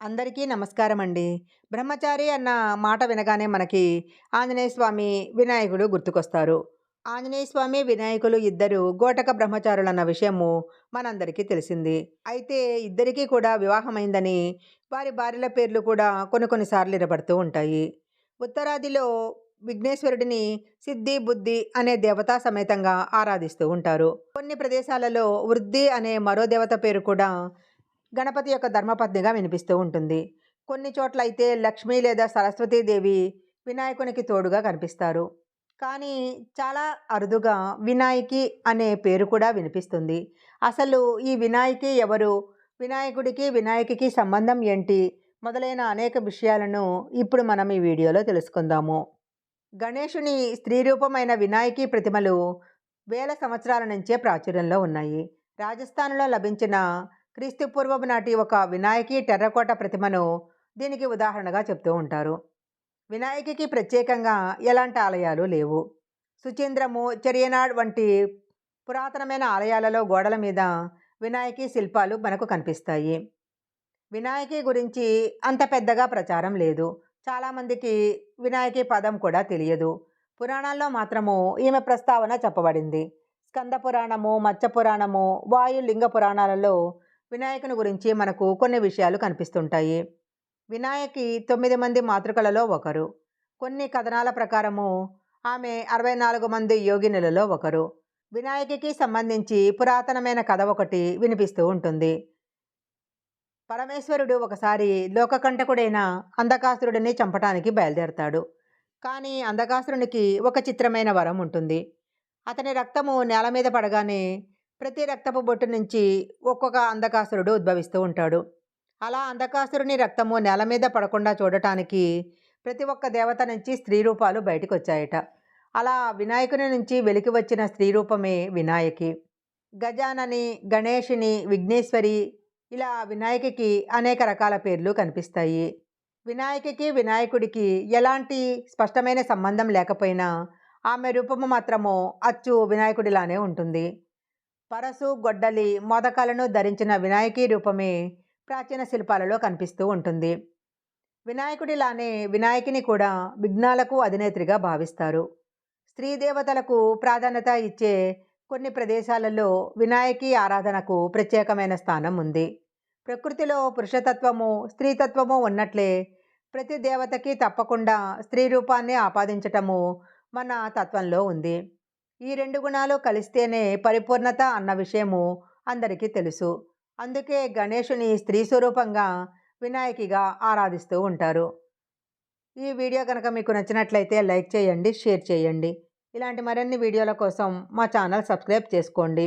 అందరికీ నమస్కారం అండి బ్రహ్మచారి అన్న మాట వినగానే మనకి ఆంజనేయ స్వామి వినాయకుడు గుర్తుకొస్తారు. ఆంజనేయ స్వామి వినాయకులు ఇద్దరు గోటక బ్రహ్మచారులు అన్న విషయము మనందరికీ తెలిసింది. అయితే ఇద్దరికీ కూడా వివాహమైందని వారి భార్యల పేర్లు కూడా కొన్ని కొన్నిసార్లు నిలబడుతూ ఉంటాయి. ఉత్తరాదిలో విఘ్నేశ్వరుడిని సిద్ధి బుద్ధి అనే దేవతా సమేతంగా ఆరాధిస్తూ ఉంటారు. కొన్ని ప్రదేశాలలో వృద్ధి అనే మరో దేవత పేరు కూడా గణపతి యొక్క ధర్మపత్నిగా వినిపిస్తూ ఉంటుంది. కొన్ని చోట్ల అయితే లక్ష్మి లేదా సరస్వతీదేవి వినాయకునికి తోడుగా కనిపిస్తారు. కానీ చాలా అరుదుగా వినాయకి అనే పేరు కూడా వినిపిస్తుంది. అసలు ఈ వినాయకి ఎవరు? వినాయకుడికి వినాయకికి సంబంధం ఏంటి? మొదలైన అనేక విషయాలను ఇప్పుడు మనం ఈ వీడియోలో తెలుసుకుందాము. గణేషుని స్త్రీ రూపమైన వినాయకి ప్రతిమలు వేల సంవత్సరాల నుంచే ప్రాచుర్యంలో ఉన్నాయి. రాజస్థాన్లో లభించిన క్రీస్తుపూర్వపు నాటి ఒక వినాయకి టెర్రకోట ప్రతిమను దీనికి ఉదాహరణగా చెప్తూ ఉంటారు. వినాయకికి ప్రత్యేకంగా ఎలాంటి ఆలయాలు లేవు. సుచీంద్రము చెరియనాడ్ వంటి పురాతనమైన ఆలయాలలో గోడల మీద వినాయకి శిల్పాలు మనకు కనిపిస్తాయి. వినాయకి గురించి అంత పెద్దగా ప్రచారం లేదు. చాలామందికి వినాయకి పదం కూడా తెలియదు. పురాణాల్లో మాత్రము ఈమె ప్రస్తావన చెప్పబడింది. స్కంద పురాణము మత్స్య పురాణము వాయు లింగ పురాణాలలో వినాయకుని గురించి మనకు కొన్ని విషయాలు కనిపిస్తుంటాయి. వినాయకి తొమ్మిది మంది మాతృకలలో ఒకరు. కొన్ని కథనాల ప్రకారము ఆమె అరవై నాలుగు మంది యోగినులలో ఒకరు. వినాయకికి సంబంధించి పురాతనమైన కథ ఒకటి వినిపిస్తూ ఉంటుంది. పరమేశ్వరుడు ఒకసారి లోకకంటకుడైన అంధకాసురుడిని చంపటానికి బయలుదేరతాడు. కానీ అంధకాసురునికి ఒక చిత్రమైన వరం ఉంటుంది. అతని రక్తము నేల మీద పడగానే ప్రతి రక్తపు బొట్టు నుంచి ఒక్కొక్క అంధకాసురుడు ఉద్భవిస్తూ ఉంటాడు. అలా అంధకాసురుని రక్తము నేల మీద పడకుండా చూడటానికి ప్రతి ఒక్క దేవత నుంచి స్త్రీ రూపాలు బయటకు వచ్చాయట అలా వినాయకుని నుంచి వెలికి వచ్చిన స్త్రీ రూపమే వినాయకి. గజానని గణేషిని విఘ్నేశ్వరి ఇలా వినాయకికి అనేక రకాల పేర్లు కనిపిస్తాయి. వినాయకికి వినాయకుడికి ఎలాంటి స్పష్టమైన సంబంధం లేకపోయినా ఆమె రూపము మాత్రము అచ్చు వినాయకుడిలానే ఉంటుంది. పరసు గొడ్డలి మోదకాలను ధరించిన వినాయకీ రూపమే ప్రాచీన శిల్పాలలో కనిపిస్తూ ఉంటుంది. వినాయకుడిలానే వినాయకిని కూడా విఘ్నాలకు అధినేత్రిగా భావిస్తారు. స్త్రీ దేవతలకు ప్రాధాన్యత ఇచ్చే కొన్ని ప్రదేశాలలో వినాయకి ఆరాధనకు ప్రత్యేకమైన స్థానం ఉంది. ప్రకృతిలో పురుషతత్వము స్త్రీతత్వము ఉన్నట్లే ప్రతి దేవతకి తప్పకుండా స్త్రీ రూపాన్ని ఆపాదించటము మన తత్వంలో ఉంది. ఈ రెండు గుణాలు కలిస్తేనే పరిపూర్ణత అన్న విషయము అందరికీ తెలుసు. అందుకే గణేషుని స్త్రీ స్వరూపంగా వినాయకిగా ఆరాధిస్తూ ఉంటారు. ఈ వీడియో కనుక మీకు నచ్చినట్లయితే లైక్ చేయండి షేర్ చేయండి. ఇలాంటి మరిన్ని వీడియోల కోసం మా ఛానల్ సబ్స్క్రైబ్ చేసుకోండి.